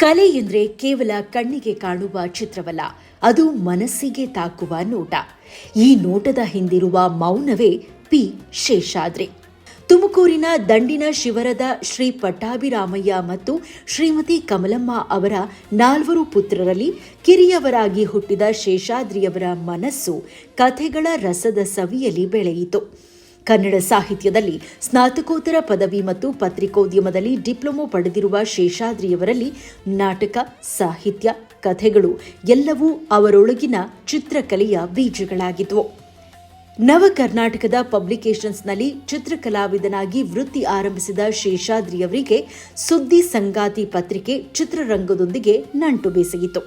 ಕಲೆ ಎಂದರೆ ಕೇವಲ ಕಣ್ಣಿಗೆ ಕಾಣುವ ಚಿತ್ರವಲ್ಲ, ಅದು ಮನಸ್ಸಿಗೆ ತಾಕುವ ನೋಟ. ಈ ನೋಟದ ಹಿಂದಿರುವ ಮೌನವೇ ಪಿ. ಶೇಷಾದ್ರಿ. ತುಮಕೂರಿನ ದಂಡಿನ ಶಿವರದ ಶ್ರೀ ಪಟ್ಟಾಭಿರಾಮಯ್ಯ ಮತ್ತು ಶ್ರೀಮತಿ ಕಮಲಮ್ಮ ಅವರ ನಾಲ್ವರು ಪುತ್ರರಲ್ಲಿ ಕಿರಿಯವರಾಗಿ ಹುಟ್ಟಿದ ಶೇಷಾದ್ರಿಯವರ ಮನಸ್ಸು ಕಥೆಗಳ ರಸದ ಸವಿಯಲ್ಲಿ ಬೆಳೆಯಿತು. ಕನ್ನಡ ಸಾಹಿತ್ಯದಲ್ಲಿ ಸ್ನಾತಕೋತ್ತರ ಪದವಿ ಮತ್ತು ಪತ್ರಿಕೋದ್ಯಮದಲ್ಲಿ ಡಿಪ್ಲೊಮೊ ಪಡೆದಿರುವ ಶೇಷಾದ್ರಿಯವರಲ್ಲಿ ನಾಟಕ, ಸಾಹಿತ್ಯ, ಕಥೆಗಳು ಎಲ್ಲವೂ ಅವರೊಳಗಿನ ಚಿತ್ರಕಲೆಯ ಬೀಜಗಳಾಗಿದ್ವು. ನವ ಕರ್ನಾಟಕದ ಪಬ್ಲಿಕೇಶನ್ಸ್ನಲ್ಲಿ ಚಿತ್ರಕಲಾವಿದನಾಗಿ ವೃತ್ತಿ ಆರಂಭಿಸಿದ ಶೇಷಾದ್ರಿಯವರಿಗೆ ಸುದ್ದಿ ಸಂಗಾತಿ ಪತ್ರಿಕೆ ಚಿತ್ರರಂಗದೊಂದಿಗೆ ನಂಟು ಬೇಸಗಿತು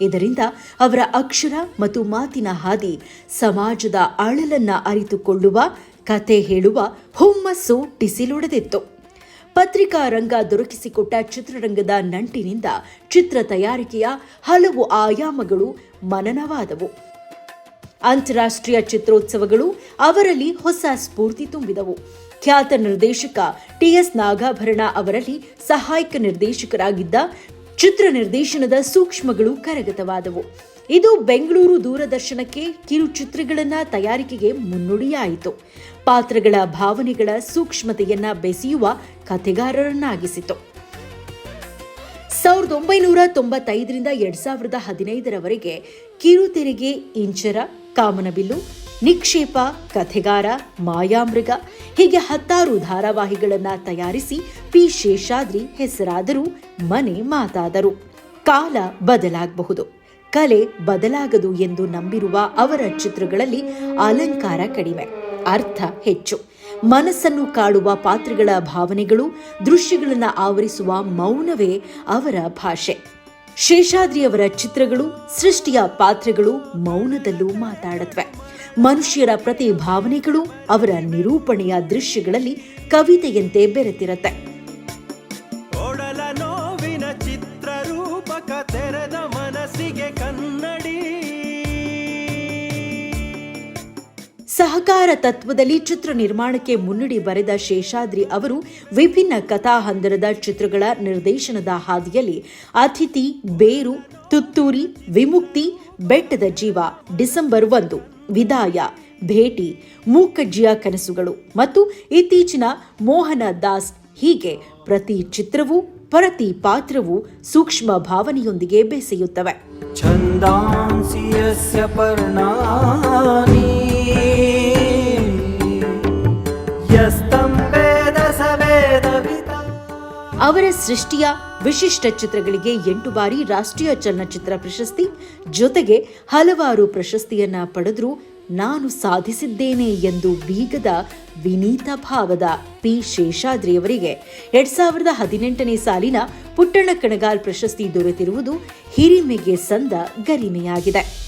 ಇದರಿಂದ ಅವರ ಅಕ್ಷರ ಮತ್ತು ಮಾತಿನ ಹಾದಿ ಸಮಾಜದ ಅಳಲನ್ನ ಅರಿತುಕೊಳ್ಳುವ ಕತೆ ಹೇಳುವ ಹುಮ್ಮಸ್ಸು ಟಿಸಿಲೊಡೆದಿತ್ತು. ಪತ್ರಿಕಾ ರಂಗ ದೊರಕಿಸಿಕೊಟ್ಟ ಚಿತ್ರರಂಗದ ನಂಟಿನಿಂದ ಚಿತ್ರ ತಯಾರಿಕೆಯ ಹಲವು ಆಯಾಮಗಳು ಮನನವಾದವು. ಅಂತಾರಾಷ್ಟ್ರೀಯ ಚಿತ್ರೋತ್ಸವಗಳು ಅವರಲ್ಲಿ ಹೊಸ ಸ್ಫೂರ್ತಿ ತುಂಬಿದವು. ಖ್ಯಾತ ನಿರ್ದೇಶಕ ಟಿಎಸ್ ನಾಗಾಭರಣ ಅವರಲ್ಲಿ ಸಹಾಯಕ ನಿರ್ದೇಶಕರಾಗಿದ್ದ ಚಿತ್ರ ನಿರ್ದೇಶನದ ಸೂಕ್ಷ್ಮಗಳು ಕರಗತವಾದವು. ಇದು ಬೆಂಗಳೂರು ದೂರದರ್ಶನಕ್ಕೆ ಕಿರುಚಿತ್ರಗಳನ್ನ ತಯಾರಿಕೆಗೆ ಮುನ್ನುಡಿಯಾಯಿತು. ಪಾತ್ರಗಳ ಭಾವನೆಗಳ ಸೂಕ್ಷ್ಮತೆಯನ್ನ ಬೆಸೆಯುವ ಕಥೆಗಾರರನ್ನಾಗಿಸಿತು. ಸಾವಿರದ ಒಂಬೈನೂರ ತೊಂಬತ್ತೈದರಿಂದ ಎರಡ್ ಸಾವಿರದ ಹದಿನೈದರವರೆಗೆ ಕಿರುತೆರೆಗೆ ಇಂಚರ, ಕಾಮನಬಿಲ್ಲು, ನಿಕ್ಷೇಪ, ಕಥೆಗಾರ, ಮಾಯಾಮೃಗ, ಹೀಗೆ ಹತ್ತಾರು ಧಾರಾವಾಹಿಗಳನ್ನು ತಯಾರಿಸಿ ಪಿ ಶೇಷಾದ್ರಿ ಹೆಸರಾದರೂ ಮನೆ ಮಾತಾದರು. ಕಾಲ ಬದಲಾಗಬಹುದು. ಕಲೆ ಬದಲಾಗದು ಎಂದು ನಂಬಿರುವ ಅವರ ಚಿತ್ರಗಳಲ್ಲಿ ಅಲಂಕಾರ ಕಡಿಮೆ, ಅರ್ಥ ಹೆಚ್ಚು. ಮನಸ್ಸನ್ನು ಕಾಡುವ ಪಾತ್ರಗಳ ಭಾವನೆಗಳು, ದೃಶ್ಯಗಳನ್ನು ಆವರಿಸುವ ಮೌನವೇ ಅವರ ಭಾಷೆ. ಶೇಷಾದ್ರಿಯವರ ಚಿತ್ರಗಳು, ಸೃಷ್ಟಿಯ ಪಾತ್ರಗಳು ಮೌನದಲ್ಲೂ ಮಾತಾಡತ್ವೆ. ಮನುಷ್ಯರ ಪ್ರತಿ ಭಾವನೆಗಳು ಅವರ ನಿರೂಪಣೆಯ ದೃಶ್ಯಗಳಲ್ಲಿ ಕವಿತೆಯಂತೆ ಬೆರೆತಿರತ್ತೆ. ಸಹಕಾರ ತತ್ವದಲ್ಲಿ ಚಿತ್ರ ನಿರ್ಮಾಣಕ್ಕೆ ಮುನ್ನುಡಿ ಬರೆದ ಶೇಷಾದ್ರಿ ಅವರು ವಿಭಿನ್ನ ಕಥಾಹಂದರದ ಚಿತ್ರಗಳ ನಿರ್ದೇಶನದ ಹಾದಿಯಲ್ಲಿ ಅತಿಥಿ, ಬೇರು, ತುತ್ತೂರಿ, ವಿಮುಕ್ತಿ, ಬೆಟ್ಟದ ಜೀವ, ಡಿಸೆಂಬರ್ ಒಂದು, ವಿದಾಯ, ಭೇಟಿ, ಮೂಕಜ್ಜಿಯ ಕನಸುಗಳು ಮತ್ತು ಇತ್ತೀಚಿನ ಮೋಹನ ದಾಸ್ ಹೀಗೆ ಪ್ರತಿ ಚಿತ್ರವೂ, ಪ್ರತಿ ಪಾತ್ರವೂ ಸೂಕ್ಷ್ಮ ಭಾವನೆಯೊಂದಿಗೆ ಬೆಸೆಯುತ್ತವೆ. ಅವರ ಸೃಷ್ಟಿಯ ವಿಶಿಷ್ಟ ಚಿತ್ರಗಳಿಗೆ ಎಂಟು ಬಾರಿ ರಾಷ್ಟ್ರೀಯ ಚಲನಚಿತ್ರ ಪ್ರಶಸ್ತಿ, ಜೊತೆಗೆ ಹಲವಾರು ಪ್ರಶಸ್ತಿಯನ್ನ ಪಡೆದರೂ ನಾನು ಸಾಧಿಸಿದ್ದೇನೆ ಎಂದು ಬೀಗದ ವಿನೀತ ಭಾವದ ಪಿ. ಶೇಷಾದ್ರಿಯವರಿಗೆ ಎರಡ್ ಸಾವಿರದ ಹದಿನೆಂಟನೇ ಸಾಲಿನ ಪುಟ್ಟಣ್ಣ ಕಣಗಾಲ್ ಪ್ರಶಸ್ತಿ ದೊರೆತಿರುವುದು ಹಿರಿಮೆಗೆ ಸಂದ ಗರಿಮೆಯಾಗಿದೆ.